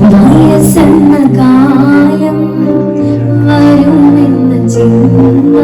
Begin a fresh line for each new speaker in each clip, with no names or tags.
വയസ്സെന്ന കാലം വരുമെന്ന ചിന്ത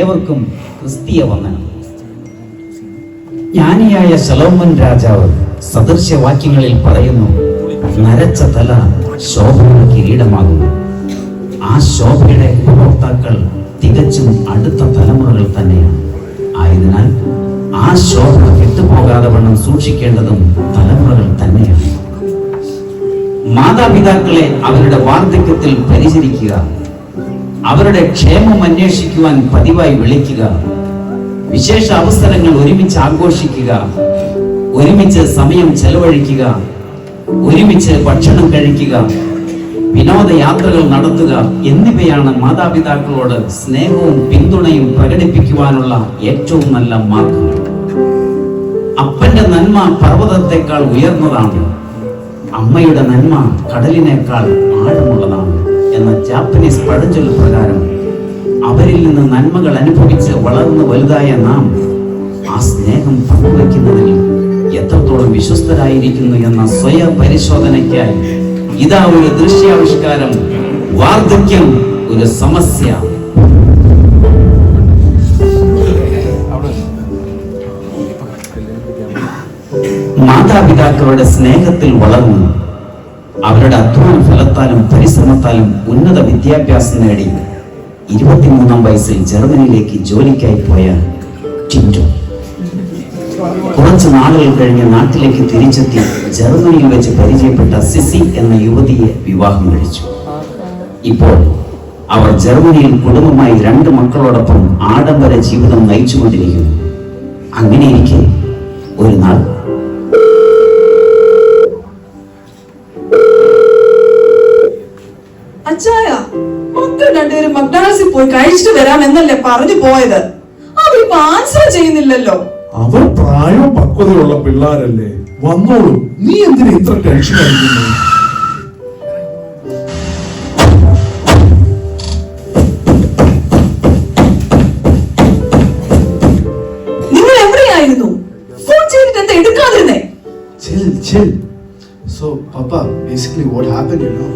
ഏവർക്കും ക്രിസ്തീയ വന്ദനം. ജ്ഞാനിയായ ശലോമൻ രാജാവ് സദൃശ്യവാക്യങ്ങളിൽ പറയുന്നു നരച്ച തല ശോഭയുടെ കിരീടമാകുന്നു. ആ ശോഭയുടെ ഉപഭോക്താക്കൾ തികച്ചും അടുത്ത തലമുറകൾ തന്നെയാണ്. ആയതിനാൽ ആ ശോഭ കെട്ടുപോകാതെ വണ്ണം സൂക്ഷിക്കേണ്ടതും തലമുറകൾ തന്നെയാണ്. മാതാപിതാക്കളെ അവരുടെ വാർദ്ധക്യത്തിൽ പരിചരിക്കുക അവരുടെ ക്ഷേമം അന്വേഷിക്കുവാൻ പതിവായി വിളിക്കുക. വിശേഷ അവസരങ്ങൾ ഒരുമിച്ച് ആഘോഷിക്കുക. ഒരുമിച്ച് സമയം ചെലവഴിക്കുക. ഒരുമിച്ച് ഭക്ഷണം കഴിക്കുക. വിനോദയാത്രകൾ നടത്തുക എന്നിവയാണ് മാതാപിതാക്കളോട് സ്നേഹവും പിന്തുണയും പ്രകടിപ്പിക്കുവാനുള്ള ഏറ്റവും നല്ല മാർഗങ്ങൾ അപ്പന്റെ നന്മ പർവതത്തെക്കാൾ ഉയർന്നതാണ്. അമ്മയുടെ നന്മ കടലിനേക്കാൾ ആഴമുള്ളതാണ്. എന്ന ജാപ്പനീസ് പഴഞ്ചൊല്ല് പ്രകാരം അവരിൽ നിന്ന് നന്മകൾ അനുഭവിച്ച് വളർന്നു വലുതായ നാം ആ സ്നേഹം പങ്കുവയ്ക്കുന്നതിൽ എത്രത്തോളം വിശ്വസ്തരായിരിക്കുന്നു എന്ന സ്വയ പരിശോധനയ്ക്കായി ഇതാ ഒരു ദൃശ്യാവിഷ്കാരം വാർദ്ധക്യം ഒരു സമസ്യ. മാതാപിതാക്കളുടെ സ്നേഹത്തിൽ വളർന്നു. അവരുടെ അധ്വാന ഫലത്താലും പരിശ്രമത്താലും ഉന്നത വിദ്യാഭ്യാസം നേടി ഇരുപത്തിമൂന്നാം വയസ്സിൽ ജർമ്മനിയിലേക്ക് ജോലിക്കായി പോയ ടിന്റോ കുറച്ച് നാളുകൾ കഴിഞ്ഞ് നാട്ടിലേക്ക് തിരിച്ചെത്തി ജർമ്മനിയിൽ വെച്ച് പരിചയപ്പെട്ട സിസി എന്ന യുവതിയെ വിവാഹം കഴിച്ചു. ഇപ്പോൾ അവർ ജർമ്മനിയിൽ കുടുംബമായി രണ്ട് മക്കളോടൊപ്പം ആഡംബര ജീവിതം നയിച്ചുകൊണ്ടിരിക്കുന്നു. അങ്ങനെയിരിക്കെ ഒരു നാൾ
മക്കൾ രണ്ടുപേരും പോയി കഴിച്ചിട്ട് വരാം എന്നല്ലേ പറഞ്ഞു പോയത്? അവരിപ്പോ ആൻസർ ചെയ്യുന്നില്ലല്ലോ.
അവർ പ്രായവും പക്വതയുള്ള പിള്ളാരല്ലേ? വന്നോളൂ. നീ എന്തിനാ ഇത്ര ടെൻഷൻ അടിക്കുന്നു?
നിങ്ങൾ എവിടെയായിരുന്നു? ഫോൺ ചെയ്തിട്ട് എന്താ എടുക്കാതിരുന്നേ?
Chill, chill. So, Papa, basically what happened, you know?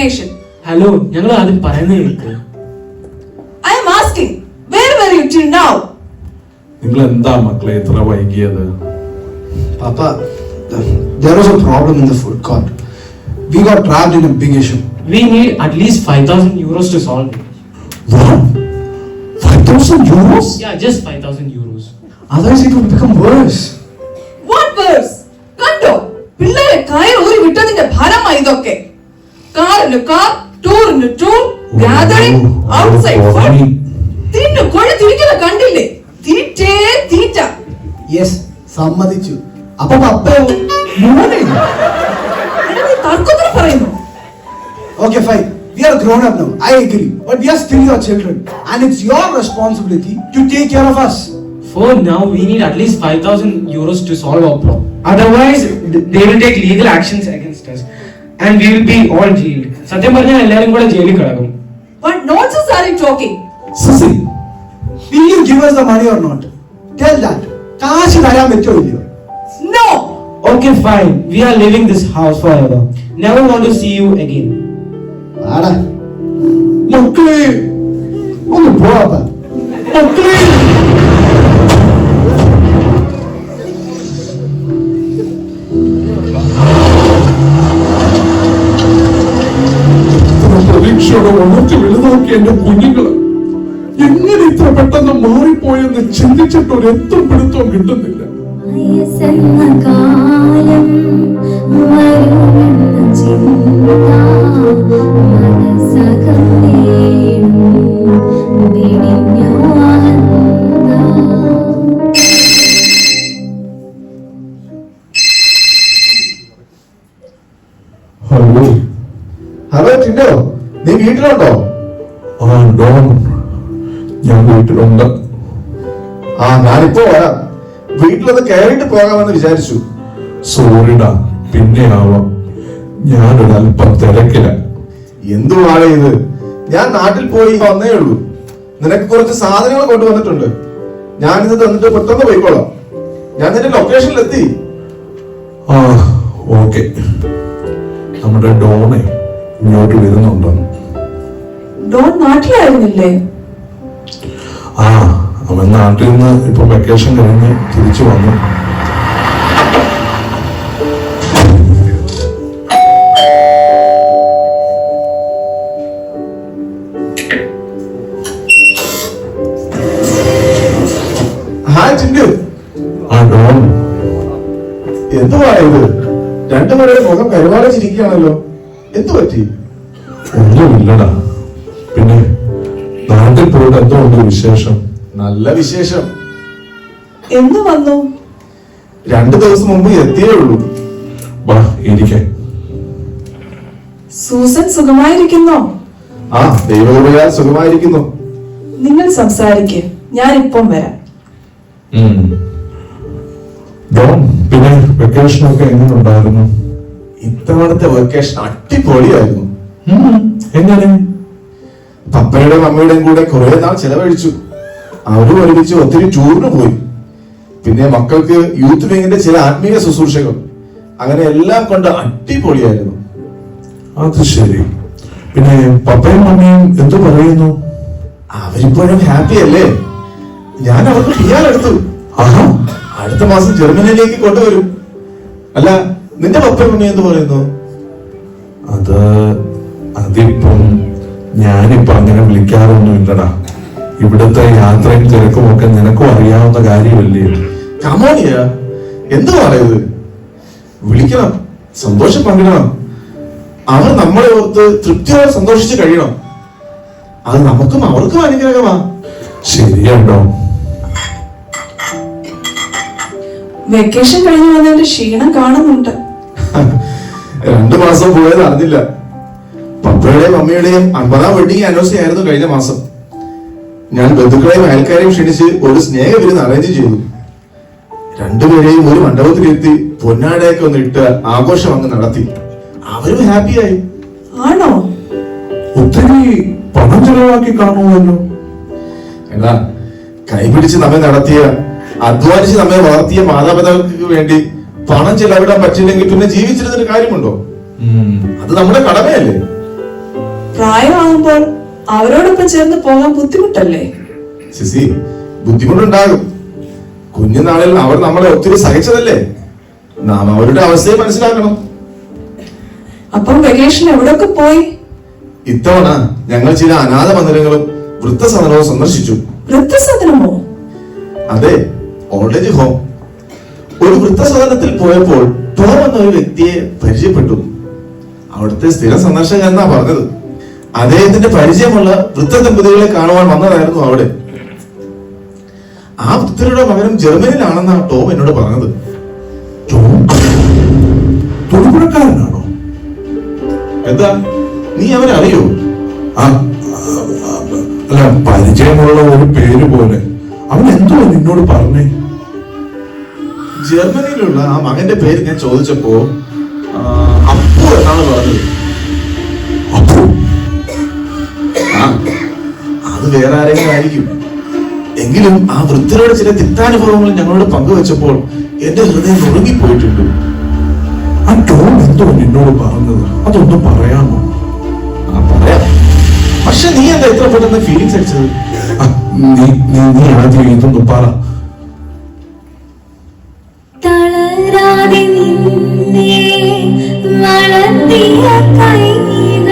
Explanation
hello ഞങ്ങൾ ആദ്യം പറയുന്നത് കേൾക്ക്.
I am asking where were you till now
നിങ്ങൾ എന്താ മക്കളെ ഇത്ര വൈകിയത്?
Papa, the, there was a problem in the food court. We got trapped in a big issue.
We need at least five thousand euros to
solve five thousand
euros ya just five thousand euros
Otherwise, it would become worse.
What worse കണ്ടോ? പിള്ളേരെ കയർ ഊരി വിട്ടതിന്റെ ഫലമായി ഇതൊക്കെ. കാറിന് car ടൂറിന് tour gathering outside food തിന്നു കൊഴ തിരിക്കുന്ന കണ്ടില്ലേ തീറ്റേ തീറ്റ
യെസ് സമ്മതിച്ചു അപ്പൊ പപ്പയോ മോനെ
എടാ, നീ തർക്കത്തിന് പറയുന്നു
Okay, fine. We are grown up now. I agree. But we are still your children. And it's your responsibility to take care of us.
For now, we need at least 5,000 euros to solve our problem. Otherwise, th- they will take legal actions against us. And we will be all jailed. സത്യം പറഞ്ഞാൽ എല്ലാവരും കൂടെ ജയിലിൽ കിടക്കും
What nonsense are you talking?
CC
Will you give us the money or not? Tell that. കാശ് തരാൻ പറ്റുമോ ഇല്ലയോ
No!
Okay, fine. We are leaving this house forever. Never want to see you again.
ആടാ
മക്കളെ
ഒന്ന് പോവാ
മക്കളെ ഇത്ര വളർച്ച വലുതാക്കിയ എന്റെ കുഞ്ഞുങ്ങൾ എങ്ങനെ ഇത്ര പെട്ടെന്ന് മാറിപ്പോയെന്ന് ചിന്തിച്ചിട്ട് ഒരു എത്തും പിടുത്തവും കിട്ടുന്നില്ല.
ചിന്ത
ഹലോ
ഹലോ ടിൻഡോ നീ വീട്ടിലുണ്ടോ?
ആ ഡോൺ ഞാൻ വീട്ടിലുണ്ട്.
ആ ഞാനിപ്പോ വരാം. വീട്ടിലത് കയറിയിട്ട് പോകാമെന്ന് വിചാരിച്ചു.
സോറിടാ പിന്നെ ആവാം ഞാനൊരു അല്പം തിരക്കില.
എന്തുവാണ് ഇത്? ഞാൻ നാട്ടിൽ പോയി വന്നേ ഉള്ളൂ. നിനക്ക് കുറച്ച് സാധനങ്ങൾ കൊണ്ടുവന്നിട്ടുണ്ട്. ഞാനിത് തന്നിട്ട് പെട്ടെന്ന് പോയിക്കോളാം. ഞാൻ നിന്റെ ലൊക്കേഷനിൽ എത്തി
ആ ഓക്കെ. നമ്മുടെ ഡോണെ ഇങ്ങോട്ട് വരുന്നുണ്ടെന്ന്
ഡോൺ നാട്ടിലായിരുന്നില്ലേ?
ആ അവൻ നാട്ടിൽ നിന്ന് ഇപ്പൊ വെക്കേഷൻ കഴിഞ്ഞ് തിരിച്ചു വന്നു.
എന്തുവാ ഇത്? രണ്ടുപേരുടെ മുഖം കരുവാളിച്ചിരിക്കുകയാണല്ലോ. എന്തു പറ്റി?
ഒന്നുമില്ലടാ. പിന്നെ നാട്ടിൽ പോയിട്ട് എന്തോ ഉണ്ട് വിശേഷം?
നല്ല വിശേഷം.
എന്ന് വന്നു?
രണ്ടു ദിവസം മുമ്പ് എത്തിയേ ഉള്ളൂ.
വാ ഇരിക്കെ.
സൂസൻ സുഖമായിരിക്കുന്നോ?
ആ ദൈവകൃപയാൽ സുഖമായിരിക്കുന്നു.
നിങ്ങൾ സംസാരിക്കേ ഞാൻ ഇപ്പം വരാം
പിന്നെ പിന്നെ വെക്കേഷനൊക്കെ എങ്ങനെ ഉണ്ടായിരുന്നു
ഇത്തവണത്തെ വെക്കേഷൻ അടിപൊളിയായിരുന്നു.
എങ്ങനെ?
പപ്പയുടെയും അമ്മയുടെയും കൂടെ കുറെ നാൾ ചെലവഴിച്ചു. അവരും ഒരുമിച്ച് ഒത്തിരി ടൂറിന് പോയി. പിന്നെ മക്കൾക്ക് യൂത്ത് വിങ്ങിന്റെ ചില ആത്മീയ ശുശ്രൂഷകൾ. അങ്ങനെ എല്ലാം കൊണ്ട് അടിപൊളിയായിരുന്നു.
അത് ശരി. പിന്നെ പപ്പയും മമ്മയും എന്തു പറയുന്നു?
അവരിപ്പോഴും ഹാപ്പി അല്ലേ? ഞാൻ അവർക്ക് പിയാൽ എടുത്തു.
ആഹാ.
അടുത്ത മാസം ജർമ്മനിയിലേക്ക് കൊണ്ടുവരും. അല്ല നിന്റെ പപ്പയും മമ്മയും എന്ത് പറയുന്നു?
അത് അതിപ്പം ഞാനിപ്പോ അങ്ങനെ വിളിക്കാറൊന്നും ഇല്ലടാ. ഇവിടുത്തെ യാത്രയും തിരക്കും ഒക്കെ നിനക്കും അറിയാവുന്ന കാര്യമല്ലേ?
കമോണിയ എന്ത് പറയുന്നത് വിളിക്കണം. സന്തോഷം പങ്കിടണം. അവർ നമ്മളെ ഓർത്ത് തൃപ്തിയോടെ സന്തോഷിച്ച് കഴിയണം. അത് നമുക്കും അവർക്കും അനുഗ്രഹമാ.
ശരിയാണ്ടോ
വെക്കേഷൻ കഴിഞ്ഞു വന്നതിന്റെ ക്ഷീണം കാണുന്നുണ്ട്.
രണ്ടു മാസം പോയത് അറിഞ്ഞില്ല. പപ്പയുടെയും അമ്മയുടെയും അൻപതാം വെഡിങ് ആനിവേഴ്സറി ആയിരുന്നു കഴിഞ്ഞ മാസം. ഞാൻ ബന്ധുക്കളെയും അയൽക്കാരെയും ക്ഷണിച്ച് ഒരു സ്നേഹ വിരുന്ന് അറേഞ്ച് ചെയ്തു. രണ്ടുപേരെയും ഒരു മണ്ഡപത്തിലെത്തി പൊന്നാടയൊക്കെ ഒന്ന് ഇട്ട് ആഘോഷം അങ്ങ് നടത്തി. അവരും ഹാപ്പിയായി.
ആണോ?
ഒത്തിരി പണം ചെലവാക്കി കാണുമല്ലോ
എടാ കൈപിടിച്ച് നമ്മെ നടത്തിയ അധ്വാനിച്ച് നമ്മെ വളർത്തിയ മാതാപിതാക്കൾക്ക് വേണ്ടി പണം ചെലവിടാൻ പറ്റില്ലെങ്കിൽ പിന്നെ ജീവിച്ചിരുന്നൊരു കാര്യമുണ്ടോ? അത് നമ്മുടെ കടമയല്ലേ?
പ്രായമാകുമ്പോൾ അവരോടൊപ്പം ചേർന്ന് പോകാൻ ബുദ്ധിമുട്ടല്ലേ?
ശശി ബുദ്ധിമുട്ടുണ്ടാകും. കുഞ്ഞുനാളിൽ അവർ നമ്മളെ ഒത്തിരി സഹിച്ചതല്ലേ? നാം അവരുടെ അവസ്ഥയെ മനസ്സിലാക്കണം.
അപ്പം വെക്കേഷൻ എവിടൊക്കെ പോയി?
ഇത്തവണ ഞങ്ങൾ ചില അനാഥ മന്ദിരങ്ങളും വൃദ്ധസദനവും സന്ദർശിച്ചു.
വൃദ്ധസദനമോ?
അതെ ഓൾഡ് ഏജ് ഹോം. ഒരു വൃദ്ധസദനത്തിൽ പോയപ്പോൾ ടോം എന്ന ഒരു വ്യക്തിയെ പരിചയപ്പെട്ടു. അവിടുത്തെ സ്ഥിര സന്ദർശകൻ എന്നാ പറഞ്ഞത്. അദ്ദേഹത്തിന്റെ പരിചയമുള്ള വൃദ്ധ ദമ്പതികളെ കാണുവാൻ വന്നതായിരുന്നു അവിടെ. ആ വൃദ്ധരുടെ മകനും ജർമ്മനിയിലാണെന്നാണ് ടോം എന്നോട് പറഞ്ഞത്.
ടോം? തൊടുപുഴക്കാരനാണോ?
എന്താ? നീ അവനെ അറിയോ?
അല്ല പരിചയമുള്ള ഒരു പേര് പോലെ. അവൻ എന്തോ നിന്നോട് പറഞ്ഞേ?
ജർമ്മനിയിലുള്ള ആ മകന്റെ പേര് ഞാൻ ചോദിച്ചപ്പോ അപ്പു എന്നാണ് പറഞ്ഞത്.
അപ്പോ?
അത് വേറെ ആരെങ്കിലും ആയിരിക്കും എങ്കിലും ആ വൃദ്ധരുടെ ചില തിക്താനുഭവങ്ങൾ ഞങ്ങളോട് പങ്കുവെച്ചപ്പോൾ എന്റെ ഹൃദയം ഉറങ്ങിപ്പോയിട്ടുണ്ട്.
ആ ടോം എന്തോ എന്നോട് പറഞ്ഞത്? അതൊന്നും പറയാമോ?
പക്ഷെ നീ എന്താ എത്ര പെട്ടെന്ന് ഫീലിങ്സ് അടിച്ചത്?
നീ നീ ആദ്യം ഇതൊന്ന് പറ.
വളർത്തിയ കൈകൾ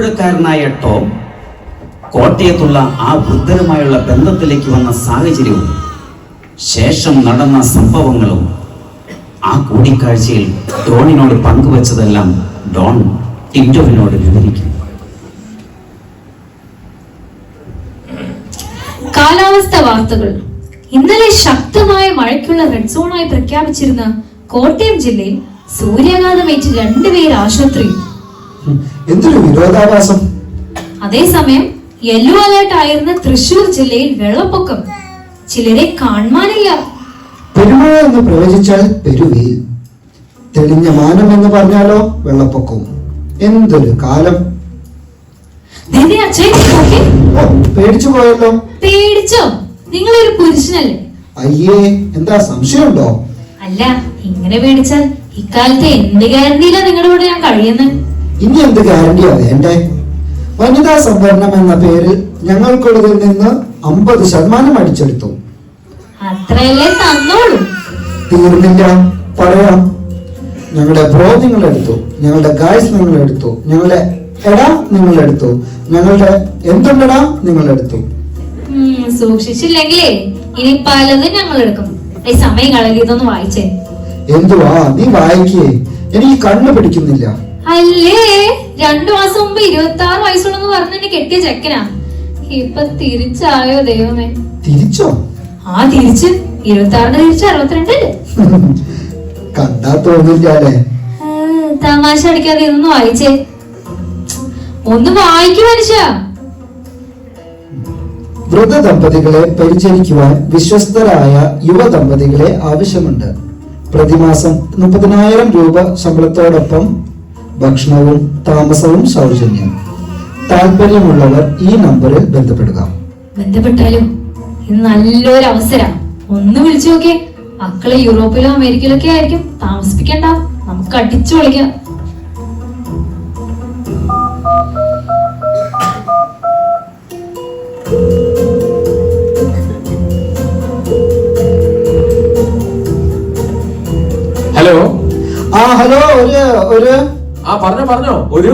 തൊടുപുഴക്കാരനായ ടോം കോട്ടയത്തുള്ള ആ വൃദ്ധരുമായുള്ള ബന്ധത്തിലേക്ക് വന്ന സാഹചര്യവും ശേഷം നടന്ന സംഭവങ്ങളും ആ കൂടിക്കാഴ്ചയിൽ ഡോണിനോട് പങ്കുവച്ചതെല്ലാം ഡോൺ ടിൻഡോവിനോട് വിവരിക്കും
കാലാവസ്ഥ വാർത്തകൾ. ഇന്നലെ ശക്തമായ മഴയ്ക്കുള്ള റെഡ് സോണായി പ്രഖ്യാപിച്ചിരുന്ന കോട്ടയം ജില്ലയിൽ സൂര്യാഘാതമേറ്റ് രണ്ടുപേർ ആശുപത്രിയിൽ.
എന്തൊരു വിരോധാഭാസം?
അതേസമയം യെല്ലോ അലേർട്ട് ആയിരുന്ന തൃശൂർ ജില്ലയിൽ വെള്ളപ്പൊക്കം. ചിലരെ കാണാനില്ല
പെരുമഴ എന്ന് പ്രവചിച്ചാൽ പെരുവെയിൽ തെളിഞ്ഞ മാനം എന്ന് പറഞ്ഞാലോ വെള്ളപ്പൊക്കവും എന്തൊരു കാലം. പേടിച്ചു പോയല്ലോ.
പേടിച്ചോ? നിങ്ങളൊരു പുരുഷനല്ലേ.
അയ്യേ എന്താ സംശയമുണ്ടോ?
അല്ല ഇങ്ങനെ പേടിച്ചാൽ ഇക്കാലത്ത് എന്ത് ഗ്യാരണ്ടിയിലാ നിങ്ങളുടെ കൂടെ ഞാൻ കഴിയുന്നത്
ഇനി എന്ത് ഗ്യാരണ്ടിയാ വേണ്ടേ വനിതാ സംവരണം എന്ന പേരിൽ ഞങ്ങൾക്കുള്ളതിൽ നിന്ന് അമ്പത് ശതമാനം അടിച്ചെടുത്തു.
അത്രയല്ലേ തന്നോളൂ.
തീർന്നില്ല. പറയാം. ഞങ്ങളുടെ ബ്രോ നിങ്ങൾ എടുത്തു ഞങ്ങളുടെ ഗായ്സ് നിങ്ങൾ എടുത്തു ഞങ്ങളുടെ എടാ നിങ്ങൾ എടുത്തു ഞങ്ങളുടെ എന്തുണ്ടടാ നിങ്ങൾ എടുത്തു
സൂക്ഷിച്ചില്ലെങ്കിലേ ഇനി പലതും ഞങ്ങൾ എടുക്കും ഈ സമയം വായിച്ചേ.
എന്തുവാ? നീ വായിക്കേ. എനിക്ക് കണ്ണു പിടിക്കുന്നില്ല.
അല്ലേ? രണ്ടു മാസം മുമ്പ് ഇരുപത്തി ആറ് വയസ്സുള്ളെന്ന് പറഞ്ഞു എന്നെ കെട്ടിയ ചെക്കനാ. ഇപ്പൊ തിരിച്ചായോ ദൈവമേ?
തിരിച്ചോ?
ആ തിരിച്ച്. ഇരുപത്തി ആറിന് തിരിച്ച്
കണ്ടാ തോന്നില്ല
ആ, തമാശ അടിക്കാതെ ഇതൊന്ന് വായിച്ചേ. ഒന്ന് വായിക്കു മനുഷ്യ.
വൃദ്ധ ദമ്പതികളെ പരിചരിക്കുവാൻ വിശ്വസ്തരായ യുവ ദമ്പതികളെ ആവശ്യമുണ്ട്. പ്രതിമാസം മുപ്പതിനായിരം രൂപ ശമ്പളത്തോടൊപ്പം ഭക്ഷണവും താമസവും സൗജന്യം. താല്പര്യമുള്ളവർ ഈ നമ്പറിൽ ബന്ധപ്പെടുക.
ബന്ധപ്പെട്ടാലും ഇത് നല്ലൊരു അവസരം. ഒന്ന് വിളിച്ചു നോക്കേ മക്കളെ യൂറോപ്പിലും അമേരിക്കയിലൊക്കെ ആയിരിക്കും. താമസിപ്പിക്കണ്ട. നമുക്ക് അടിച്ചു വിളിക്കാം
ഹലോ
ആ ഹലോ ഒരു ഒരു
ആ പറഞ്ഞോ പറഞ്ഞോ. ഒരു?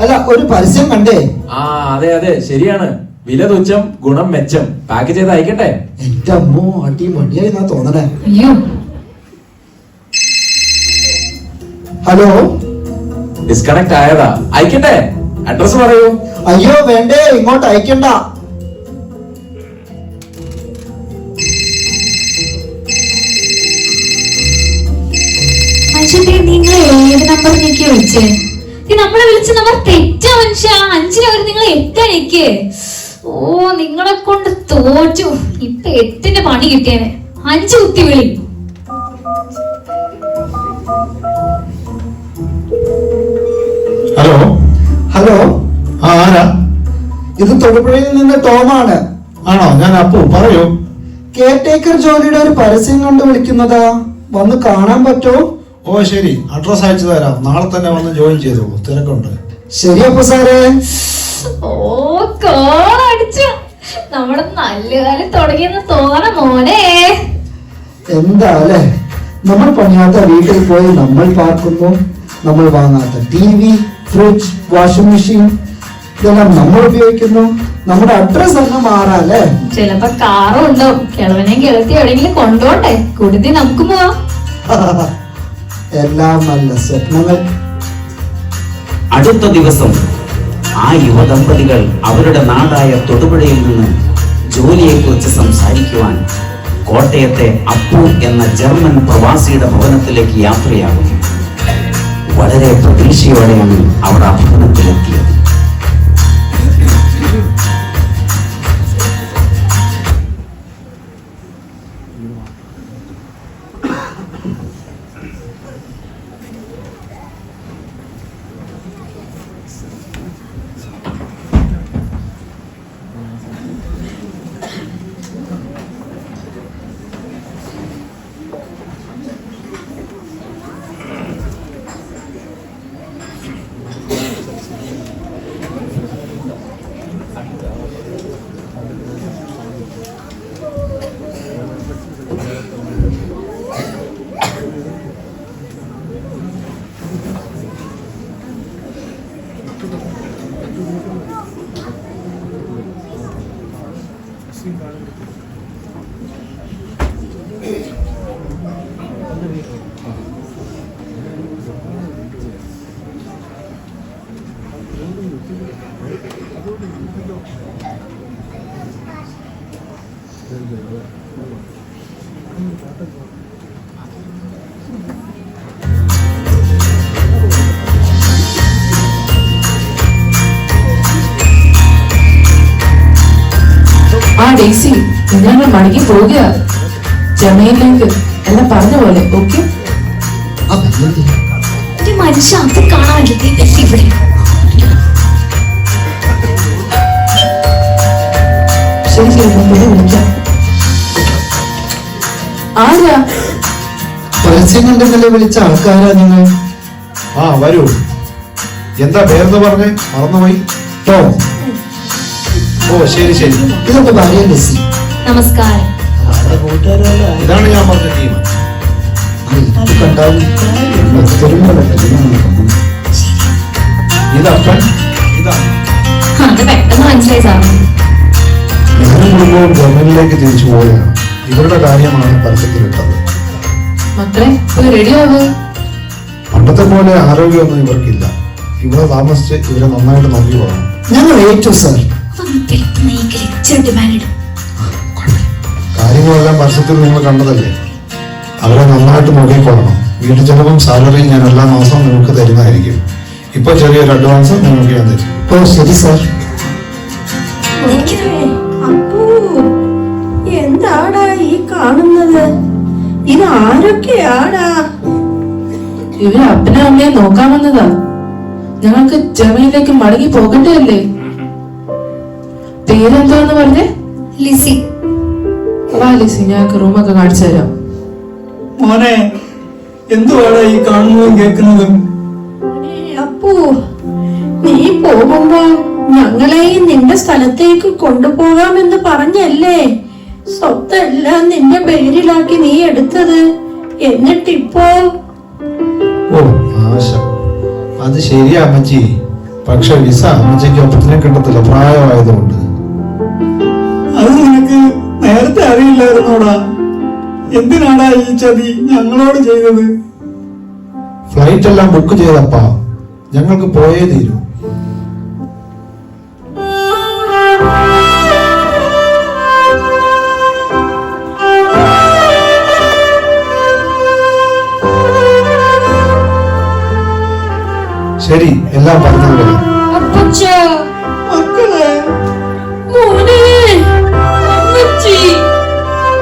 അല്ല ഒരു പരസ്യം കണ്ടേ.
ആ അതെ അതെ ശരിയാണ്. വില തുച്ഛം ഗുണം മെച്ചം. പാക്ക് ചെയ്ത് അയക്കട്ടെ?
എന്റെ അമ്മോ അടി മടിയായി എന്നാ തോന്നണേ.
അയ്യോ.
ഹലോ?
ഡിസ്കണക്ട് ആയതാ. അയക്കട്ടെ? അഡ്രസ് പറയൂ.
അയ്യോ വേണ്ടേ ഇങ്ങോട്ട് അയക്കണ്ട.
ഈ നമ്മളെ വിളിച്ച നമ്പർ തെറ്റാ മനുഷ്യ. അഞ്ചിന് അവർ നിങ്ങൾ എട്ടണിക്ക് ഓ നിങ്ങളെ കൊണ്ട് തോറ്റു. ഇപ്പൊ എട്ടിന്റെ പണി കിട്ടിയേ അഞ്ചു കുത്തി വിളി.
ഹലോ?
ഹലോ?
ആരാ?
ഇത് തൊടുപുഴയിൽ നിന്ന് ടോമാണ്.
ആണോ? ഞാൻ അപ്പു പറയൂ.
കെയർടേക്കർ ജോലിയുടെ ഒരു പരസ്യം കൊണ്ട് വിളിക്കുന്നതാ. വന്ന് കാണാൻ പറ്റുമോ
ഓ ശരി. അഡ്രസ് അയച്ചു തരാം. നാളെ തന്നെ വന്ന് ജോയിൻ ചെയ്തു തിരക്കുണ്ട്.
ശരി അപ്പൊ സാറേ.
ഓ കോളടിച്ചു നമ്മുടെ നല്ല കാലം തുടങ്ങിയെന്ന് തോന്നണ മോനെ.
എന്താ അല്ലേ? നമ്മൾ പണിയാത്ത വീട്ടിൽ പോയി നമ്മൾ പാർക്കുന്നു. നമ്മൾ വാങ്ങാത്ത T V fridge washing machine ഇതെല്ലാം നമ്മൾ ഉപയോഗിക്കുന്നു. നമ്മുടെ അഡ്രസ് ഒന്ന് മാറാല്ലേ
ചിലപ്പോ കാറും ഉണ്ടോ? കിളവനെയും കിളത്തി എവിടെയെങ്കിലും കൊണ്ടോട്ടെ കൂടുതൽ നമുക്ക് പോവാം.
എല്ലാം നല്ല സ്വപ്നങ്ങൾ.
അടുത്ത ദിവസം ആ യുവദമ്പതികൾ അവരുടെ നാടായ തൊടുപുഴയിൽ നിന്ന് ജോലിയെക്കുറിച്ച് സംസാരിക്കുവാൻ കോട്ടയത്തെ അപ്പു എന്ന ജർമ്മൻ പ്രവാസിയുടെ ഭവനത്തിലേക്ക് യാത്രയാകും വളരെ പ്രതീക്ഷയോടെയാണ് അവർ ആ ഭവനത്തിലെത്തിയത്
ആ ഡേസി ഞങ്ങൾ മടങ്ങി പോവുക ജമയിലേക്ക് എല്ലാം പറഞ്ഞ പോലെ ഓക്കെ?
മനുഷ്യ അത് കാണാൻ ഇവിടെ.
ശരി ശരി വിളിക്കാം. ആരാ?
പരസ്യം കണ്ടെന്നല്ലേ വിളിച്ച ആൾക്കാരാ നിങ്ങൾ?
ആ വരൂ. എന്താ പേരെന്ന് പറഞ്ഞേ? മറന്നുപോയി.
ടോം.
ഓ ശരി ശരി.
ഇതൊക്കെ ഭാര്യ ലെസ്സി
നമസ്കാരം.
ഇതാണ് ഞാൻ പറഞ്ഞ ടീം. ഇതപ്പൻ ഇതാ
പെട്ടെന്ന് മനസ്സിലായി
ഞാനും കുടുംബവും തിരിച്ചു പോവുകയാണ് ഇവരുടെ കാര്യമാണ് പരസ്യത്തിലിട്ടത്. പണ്ടത്തെ പോലെ ആരോഗ്യമൊന്നും ഇവർക്കില്ല. ഇവിടെ താമസിച്ച് ഇവരെ നന്നായിട്ട് നോക്കി പോകണം
ഞങ്ങൾ ഏറ്റു സാർ
കാര്യങ്ങളെല്ലാം പരസ്യത്തിൽ നിങ്ങൾ കണ്ടതല്ലേ? അവരെ നന്നായിട്ട് നോക്കിക്കൊള്ളണം വീട്ടു ചെലവും സാലറിയും ഞാൻ എല്ലാ മാസവും നിങ്ങൾക്ക് തരുന്നതായിരിക്കും. ഇപ്പൊ ചെറിയൊരു അഡ്വാൻസ് നിങ്ങൾക്ക് ഞാൻ തരും.
ഓ ശരി സാർ
കാണുന്നത്? ഇത് ആരൊക്കെയാടാ?
ഇവർ അപ്പനും അമ്മയെ നോക്കാൻ വന്നതാ. ഞങ്ങൾക്ക് ജർമ്മനിയിലേക്ക് മടങ്ങി പോകണ്ടേ അല്ലേ പേരെന്താന്ന് പറഞ്ഞേ?
ലിസി.
വാ ലിസി ഞങ്ങൾക്ക് റൂമൊക്കെ കാണിച്ചു തരാം.
മോനെ എന്തുവാടാ ഈ കാണുന്നതും കേൾക്കുന്നതും?
അപ്പൂ നീ പോകുമ്പോ ഞങ്ങളെയും നിന്റെ സ്ഥലത്തേക്ക് കൊണ്ടുപോകാമെന്ന് പറഞ്ഞല്ലേ? സ്വത്തെല്ലാം നിന്റെ പേരിലാക്കി നീ എടുത്തത്. എന്നിട്ടിപ്പോ?
ഓ ആശ. അത് ശരിയാ അമ്മച്ചി. പക്ഷെ വിസ അമ്മച്ചിക്ക് ഒപ്പത്തിനെ കിട്ടത്തില്ല. പ്രായമായതുകൊണ്ട്.
അത് നിനക്ക് നേരത്തെ അറിയില്ലായിരുന്നോടാ. എന്തിനാടാ ഈ ചതി ഞങ്ങളോട് ചെയ്തത്?
ഫ്ലൈറ്റ് എല്ലാം ബുക്ക് ചെയ്തപ്പാ. ഞങ്ങൾക്ക് പോയേ തീരൂ. ശരി എല്ലാം
പറഞ്ഞു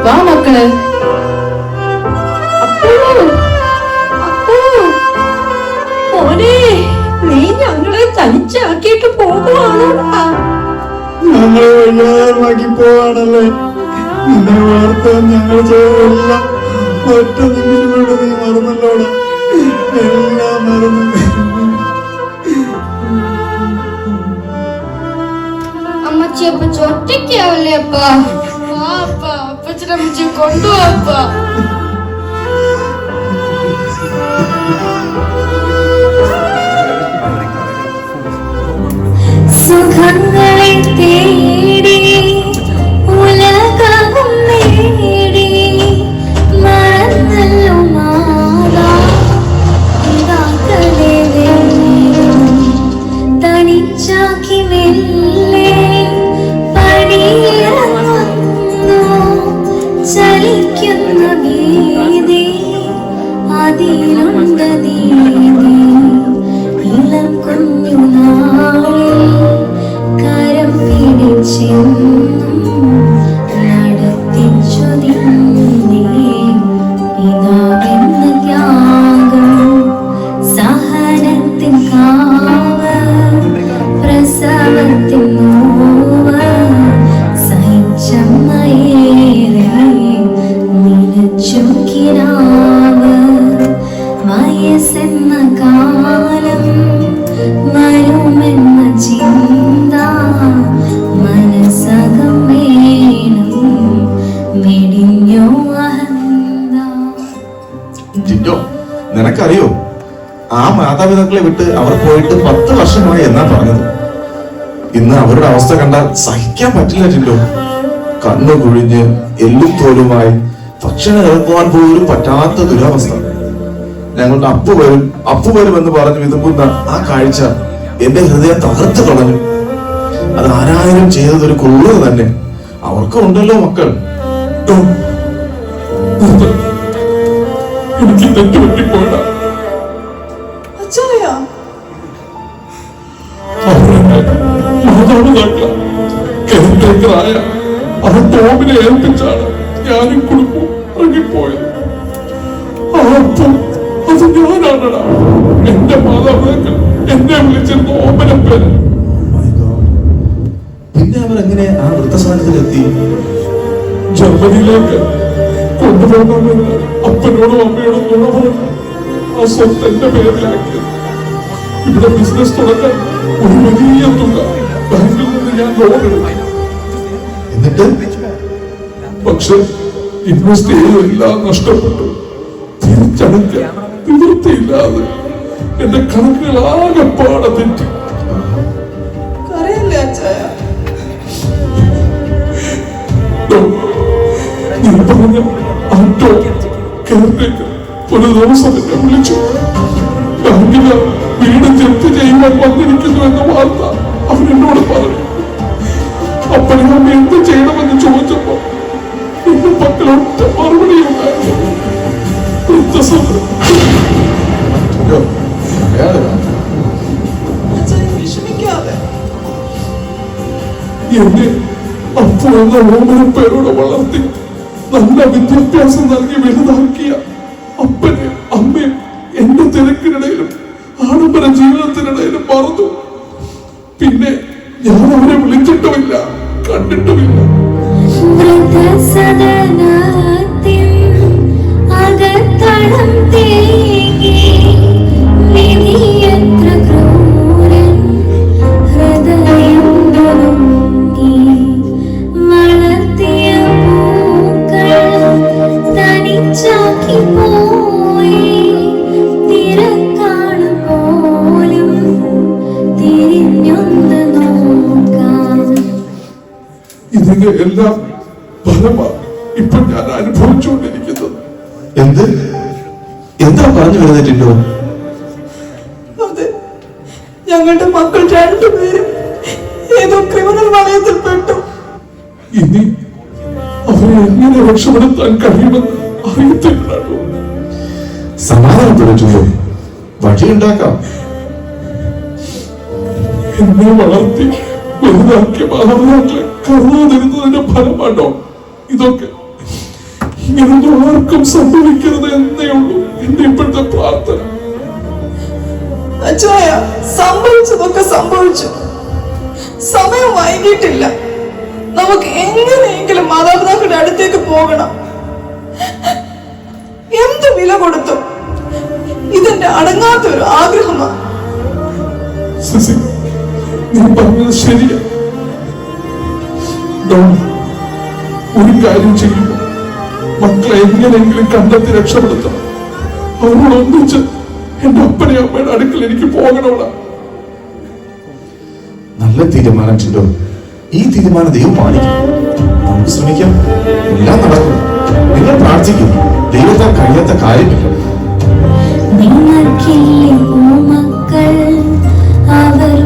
വാ മക്കളെ.
നീ ഞങ്ങളെ തനിച്ചാക്കിയിട്ട്
ഞങ്ങളെ വഴിയാതാക്കി പോവാണല്ലേ? നിന്നെ വളർത്താൻ ഞങ്ങൾ മറന്നല്ലോടെ ഒറ്റ നിമിഷം കൊണ്ട് നീ മറന്നല്ലോടാ. എല്ലാം മറന്നു.
അമ്മച്ചി അപ്പച്ച ഒറ്റയ്ക്കാവല്ലേ അപ്പ? അപ്പ അപ്പച്ചനമ്മച്ചി കൊണ്ടുപോപ്പ സുഖങ്ങളെ തേടി
നിനക്കറിയോ? ആ മാതാപിതാക്കളെ വിട്ട് അവർ പോയിട്ട് പത്ത് വർഷമായി എന്നാ പറഞ്ഞത്? ഇന്ന് അവരുടെ അവസ്ഥ കണ്ടാൽ സഹിക്കാൻ പറ്റില്ല ടിൻഡോ. കണ്ണു കുഴിഞ്ഞ് എല്ലും തോലുമായി ഭക്ഷണം ഇറക്കുവാൻ പോലും പറ്റാത്ത ദുരവസ്ഥ. ഞങ്ങളുടെ അപ്പു വരും അപ്പു വരും എന്ന് പറഞ്ഞ് വിതുമ്പുന്ന ആ കാഴ്ച എന്റെ ഹൃദയം തകർത്തു കളഞ്ഞു. അത് ആരായാലും ചെയ്തതൊരു കൊള്ളു തന്നെ. അവർക്കും ഉണ്ടല്ലോ മക്കൾ.
എനിക്ക്
അച്ചായ
അവരെന്നെ മാതാപിതാക്കള കെയർടേക്കറായ അവർ ടോമിനെ ഏൽപ്പിച്ചാണ് ഞാനും കുടുംബവും ഇറങ്ങിപ്പോയത്. ആ അപ്പം അത് ഞാനാണടാ. എന്റെ മാതാപിതാക്കൾ എന്നെ വിളിച്ചിരുന്ന ഓമന പേര്.
പിന്നെ അവർ എങ്ങനെ ആ വൃത്തസ്ഥാനത്തിലെത്തി
ജർമ്മനിയിലേക്ക് കൊണ്ടുപോകണമെന്ന് അപ്പനോടും അമ്മയോടും നുണ പറഞ്ഞു ആ സ്വത്ത് എന്റെ പേരിലാക്കി. ഇവിടെ ബിസിനസ് തുടങ്ങാൻ ഒരു വലിയ തുക ബാങ്കിൽ നിന്ന് ഞാൻ ലോൺ
എന്നിട്ട്
പക്ഷെ ഇൻവെസ്റ്റ് ചെയ്തെല്ലാം നഷ്ടപ്പെട്ടു. തിരിച്ചടയ്ക്കാൻ നിവൃത്തിയില്ലാതെ എന്റെ കണക്കുകൾ ആകെപ്പാടെ തെറ്റി. പറഞ്ഞ? ആട്ടോ കെയർടേക്കർ ഒരു ദിവസം എന്നെ വിളിച്ചു. ബാങ്കിൽ വീട് ജപ്തി ചെയ്യുവാൻ വന്നിരിക്കുന്നു എന്ന വാർത്ത അവൻ എന്നോട് പറഞ്ഞു. അപ്പനെ അമ്മ എന്ത് ചെയ്യണമെന്ന് ചോദിച്ചപ്പോ എന്റെ ഒറ്റ മറുപടി ഉണ്ടായിരുന്നു എന്നെ അപ്പു എന്ന ഓമന പേരോട് വളർത്തി നല്ല വിദ്യാഭ്യാസം നൽകി വലുതാക്കിയ അപ്പനെ അമ്മയും എന്റെ തിരക്കിനിടയിലും ആഡംബര ജീവിതത്തിനിടയിലും മറന്നു. ഇതിന്റെ എല്ലാം ഫലമാണ് ഇപ്പൊ ഞാൻ അനുഭവിച്ചുകൊണ്ടിരിക്കുന്നത്.
എന്ത്? എന്താ പറഞ്ഞു വരുന്നത്
അതെ ഞങ്ങളുടെ മക്കൾ രണ്ടുപേരും ഏതോ ക്രിമിനൽ വലയത്തിൽ പെട്ടു.
ഇനി അവരെ എങ്ങനെ രക്ഷപ്പെടുത്താൻ കഴിയുമെന്ന് അറിയത്തില്ല
സമാധാനപ്പെടുത്തുള്ളൂ വഴിയുണ്ടാക്കാം.
എന്നെ വളർത്തി വലുതാക്കിയ മാതാപിതാക്കളെ കരുതാതിരുന്നതിന്റെ ഫലമാണോ ഇതൊക്കെ? ഇങ്ങനൊന്നും ആർക്കും സംഭവിക്കരുത് എന്നേ ഉള്ളൂ എന്റെ ഇപ്പോഴത്തെ പ്രാർത്ഥന.
അച്ചായ സംഭവിച്ചതൊക്കെ സംഭവിച്ചു. സമയം വൈകിട്ടില്ല. നമുക്ക് എങ്ങനെയെങ്കിലും മാതാപിതാക്കളുടെ അടുത്തേക്ക് പോകണം. എന്ത് വില കൊടുത്തു ഇതെന്റെ അടങ്ങാത്ത ഒരു ആഗ്രഹമാണ്
നീ പറഞ്ഞത് ശരിയാ. ഡോൺ, ഒരു കാര്യം ചെയ്യുക. മക്കളെ എങ്ങനെയെങ്കിലും കണ്ടെത്തി രക്ഷപ്പെടുത്തണം അവരോട് ഒന്നിച്ച് എന്റെ അപ്പനെ അമ്മയുടെ അടുക്കൽ എനിക്ക് പോകണോടാ.
നല്ല തീരുമാനം ചെയ്തോ ഈ തീരുമാനം ദൈവം പാലിക്കും. നമുക്ക് ശ്രമിക്കാം. എല്ലാം നടക്കും. നിങ്ങൾ പ്രാർത്ഥിക്കും. ദൈവത്താൽ കഴിയാത്ത കാര്യമില്ല.
നിങ്ങൾക്കില്ലേ മക്കൾ അവർ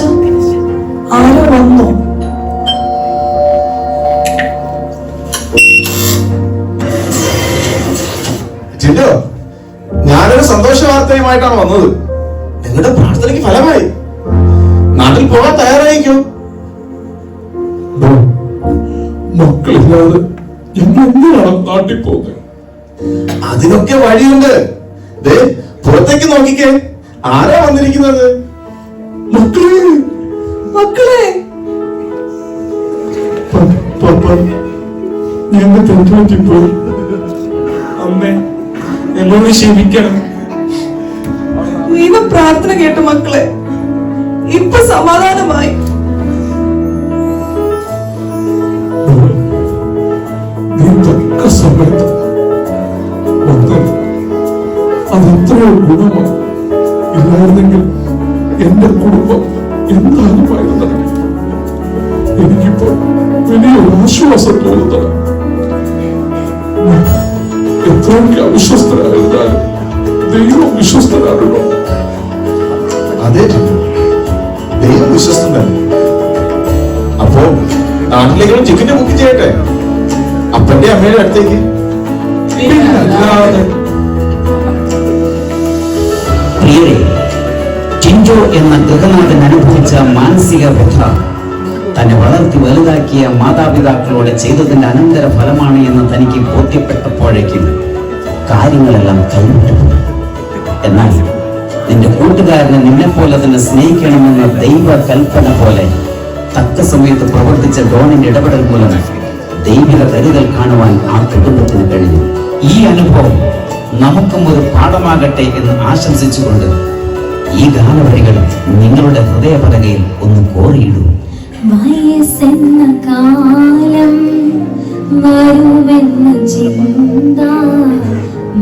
തിരിച്ച് ആരോ വന്നു.
ചില്ലോ ഞാനൊരു സന്തോഷ വാർത്തയുമായിട്ടാണ് വന്നത്. നിങ്ങളുടെ പ്രാർത്ഥനയ്ക്ക് ഫലമായി. നാട്ടിൽ പോകാൻ
തയ്യാറായിരിക്കും. മക്കളില്ലാതെ എന്തിനാണ് നാട്ടിൽ പോകുന്നത്?
അതിനൊക്കെ വഴിയുണ്ട്. പുറത്തേക്ക് നോക്കിക്കേ. ആരാ വന്നിരിക്കുന്നത്?
മക്കളെ. പ- പപ്പ ഞങ്ങൾ തെറ്റുപറ്റിപ്പോയി
അമ്മേ എന്നോട് ക്ഷമിക്കണം.
ദൈവം പ്രാർത്ഥന കേട്ട മക്കളെ. ഇപ്പൊ സമാധാനമായി.
നീ തക്ക സമയത്ത് വന്നത് അത് എത്രയോ ഗുണമാണ് ഇല്ലായിരുന്നെങ്കിൽ എന്റെ കുടുംബം എന്താകുമായിരുന്നത് എനിക്കിപ്പോൾ വലിയൊരു ആശ്വാസം തോന്നുന്നത് എത്രയൊക്കെ അവിശ്വസ്തരായിരുന്നാലും ദൈവം വിശ്വസ്തനാണല്ലോ
അതെ. ദൈവം വിശ്വസ്തൻ തന്നെ അപ്പോ നാട്ടിലേക്കുള്ള ടിക്കറ്റ് ബുക്ക് ചെയ്യട്ടെ? അപ്പന്റെ അമ്മയുടെ അടുത്തേക്ക്?
ടിൻജോ എന്ന ഗൃഹനാഥൻ അനുഭവിച്ച മാനസിക വ്യഥ. തന്നെ വളർത്തി വലുതാക്കിയ മാതാപിതാക്കളോട് ചെയ്തതിന്റെ അനന്തര ഫലമാണ് എന്ന് തനിക്ക് ബോധ്യപ്പെട്ടപ്പോഴേക്കും കാര്യങ്ങളെല്ലാം കൈവിട്ടു എന്നാൽ നിന്റെ കൂട്ടുകാരനെ നിന്നെ പോലെ തന്നെ സ്നേഹിക്കണമെന്ന ദൈവ കൽപ്പന പോലെ തക്ക സമയത്ത് പ്രവർത്തിച്ച ഡോണിന്റെ ഇടപെടൽ മൂലം ദൈവിക കരുതൽ കാണുവാൻ ആ കുടുംബത്തിന് കഴിഞ്ഞു. ഈ അനുഭവം നമുക്കും ഒരു പാഠമാകട്ടെ എന്ന് ആശംസിച്ചുകൊണ്ട് ഈ ഗാനവരികൾ നിങ്ങളുടെ ഹൃദയപലകയിൽ ഒന്ന് കോറിയിടൂ
വയസ്സെന്ന കാലം വരുമെന്ന ചിന്ത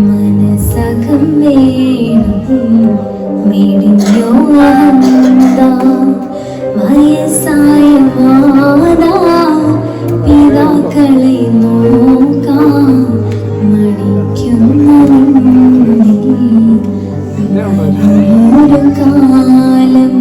മനസ്സകം വേണം വയസ്സായ മാതാ പിതാക്കളെ നോക്കാം മടിക്കുന്നു കാലം